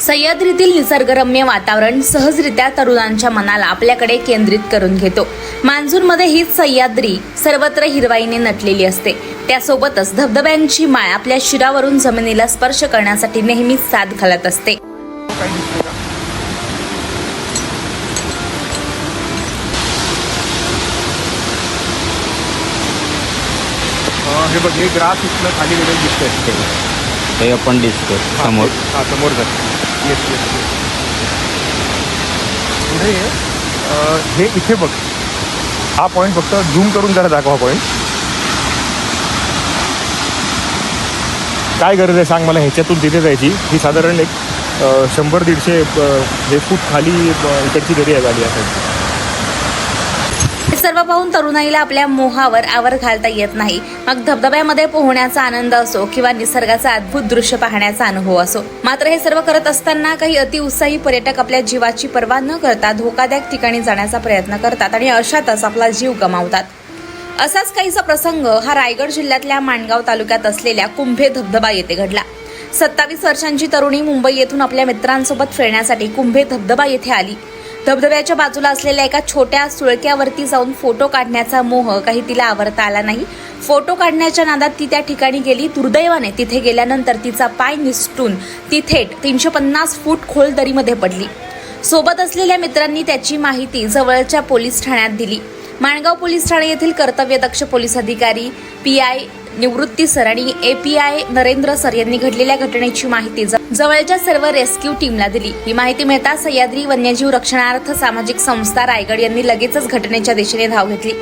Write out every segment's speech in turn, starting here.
सह्याद्रीतील निसर्गरम्य वातावरण सहजरित्या तरुणांच्या मनाला आपल्याकडे केंद्रित करून घेतो. मान्सूनमध्ये हीच सह्याद्री सर्वत्र हिरवाईने नटलेली असते. त्यासोबतच धबधब्यांची माळ आपल्या शिरावरून जमिनीला स्पर्श करण्यासाठी नेहमीच साथ घालत असते. हे बघ हे ग्रास इथलं खाली दिसतंय. हे आपण दिसतो समोर. हा समोर जात. येस येस पुढे. अं, हे इथे बघ. हा पॉईंट फक्त झूम करून जरा दाखवा पॉईंट काय गरज आहे सांग मला ह्याच्यातून तिथे जायची? ही साधारण एक अं, शंभर दीडशे अं, हे फूट खाली अं, इकडची दरी आहे. गाडी असायची हे सर्व पाहून तरुणाईला आपल्या मोहावर आवर घालता येत नाही. मग धबधब्यामध्ये पोहण्याचा आनंद असो किंवा निसर्गाचा अद्भुत दृश्य पाहण्याचा अनुभव असो मात्र हे सर्व करत असताना काही अतिउत्साही पर्यटक आपल्या जीवाची पर्वा न करता धोकादायक ठिकाणी जाण्याचा प्रयत्न करतात आणि अशातच आपला जीव गमावतात. असाच काहीसा प्रसंग हा रायगड जिल्ह्यातल्या माणगाव तालुक्यात असलेल्या कुंभे धबधबा येथे घडला. सत्तावीस वर्षांची तरुणी मुंबई येथून आपल्या मित्रांसोबत फिरण्यासाठी कुंभे धबधबा येथे आली. धबधब्याच्या बाजूला असलेल्या एका छोट्या सुळक्यावरती जाऊन फोटो काढण्याचा मोह काही तिला आवरता आला नाही. फोटो काढण्याच्या नादात ती त्या ठिकाणी गेली. दुर्दैवाने तिथे गेल्यानंतर तिचा पाय निसटून ती थेट तीनशे पन्नास फूट खोल दरीमध्ये पडली. सोबत असलेल्या मित्रांनी त्याची माहिती जवळच्या पोलीस ठाण्यात दिली. माणगाव पोलीस ठाणे येथील कर्तव्यदक्ष पोलीस अधिकारी पी आय निवृत्ती सर आणि A P I Narendra sir यांनी घडलेल्या घटनेची माहिती ज- जवळच्या सर्व रेस्क्यू टीमला दिली. ही माहिती मिळता सह्याद्री वन्यजीव रक्षणार्थ सामाजिक संस्था रायगड यांनी लगेचच घटनेच्या दिशेने धाव घेतली.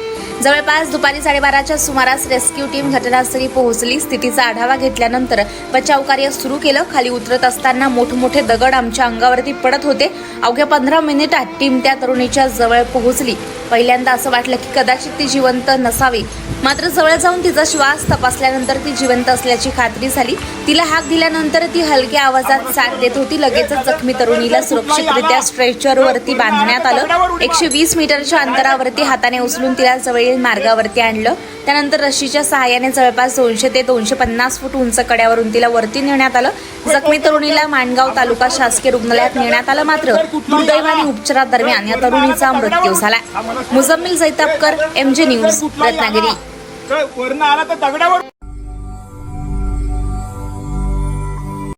जवळपास दुपारी साडेबाराच्या सुमारास रेस्क्यू टीम घटनास्थळी पोहोचली. स्थितीचा आढावा घेतल्यानंतर बचाव कार्य सुरू केलं. खाली उतरत असताना मोठमोठे दगड आमच्या अंगावरती पडत होते. अवघ्या पंधरा मिनिटात टीम त्या तरुणीच्या जवळ पोहोचली. पहिल्यांदा असं वाटलं की कदाचित ती जिवंत नसावी. मात्र जवळ जाऊन तिचा श्वास तपासल्यानंतर ती जिवंत असल्याची खात्री झाली. तिला हाक दिल्यानंतर ती हलक्या आवाजात साथ देत होती. लगेचच जखमी तरुणीला सुरक्षितरित्या स्ट्रेचरवरती बांधण्यात आलं. एकशे वीस मीटरच्या अंतरावरती हाताने उचलून तिला जवळील मार्गावरती आणलं. त्यानंतर रशीच्या सहाय्याने जवळपास दोनशे ते दोनशे पन्नास फूट उंच कड्यावरून तिला वरती नेण्यात आलं. जखमी तरुणीला माणगाव तालुका शासकीय रुग्णालयात नेण्यात आलं मात्र दुर्दैवाने उपचारादरम्यान या तरुणीचा मृत्यू झाला. Muzammil Jaitapkar MJ news Ratnagiri.